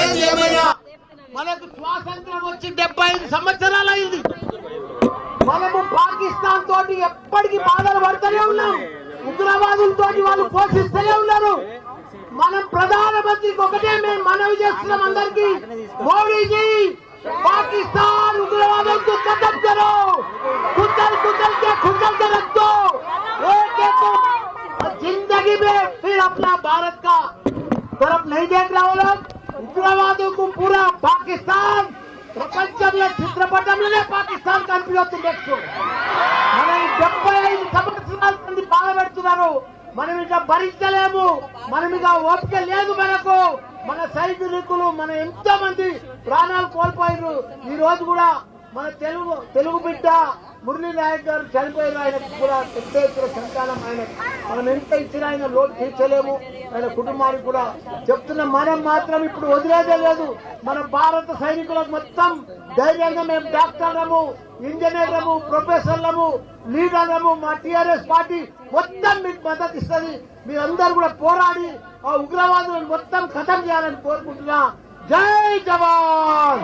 ఏది ఏమైనా మనకు స్వాతంత్రం వచ్చి డెబ్బై ఐదు సంవత్సరాలు అయింది మనము పాకిస్తాన్ తోటి ఎప్పటికీ బాధలు పడుతూనే ఉన్నాం ఉగ్రవాదులతోటి వాళ్ళు పోషిస్తూనే ఉన్నారు మనం ప్రధానమంత్రికి ఒకటే మేము మనవి చేస్తున్నాం అందరికి మోడీజీ पाकिस्तान उग्रवादों को खत्म करो कुचल कुचल के खुचल के रख दो एक एक को जिंदगी में फिर अपना भारत का तरफ नहीं देख रहा हो लोग ఉగ్రవాదం పూరా పాకిస్తాన్ ప్రపంచంలో చిత్రపటంలోనే పాకిస్తాన్ కనిపించవచ్చు నెక్స్ట్ మనం ఈ డెబ్బై ఐదు సంవత్సరాల మంది బాధపెడుతున్నారు మనం ఇక భరించలేము మనం ఇక ఓపిక లేదు మనకు మన సైనికులు మన ఎంతో మంది ప్రాణాలు కోల్పోయారు ఈ రోజు కూడా మన తెలుగు తెలుగు బిడ్డ మురళీ నాయక్ గారు చనిపోయిన ఆయన కూడా పెద్ద సంతానం. ఆయన మనం ఎంత ఇచ్చినా ఆయన లోటు తీర్చలేము. ఆయన కుటుంబానికి కూడా చెప్తున్న మనం మాత్రం ఇప్పుడు వదిలేదే లేదు. మన భారత సైనికులకు మొత్తం ధైర్యంగా మేము డాక్టర్లము ఇంజనీర్లము ప్రొఫెసర్లము లీడర్లము మా టిఆర్ఎస్ పార్టీ మొత్తం మీకు మద్దతు ఇస్తుంది. మీరందరూ కూడా పోరాడి ఆ ఉగ్రవాదులను మొత్తం ఖతం చేయాలని కోరుకుంటున్నా. జై జవాన్!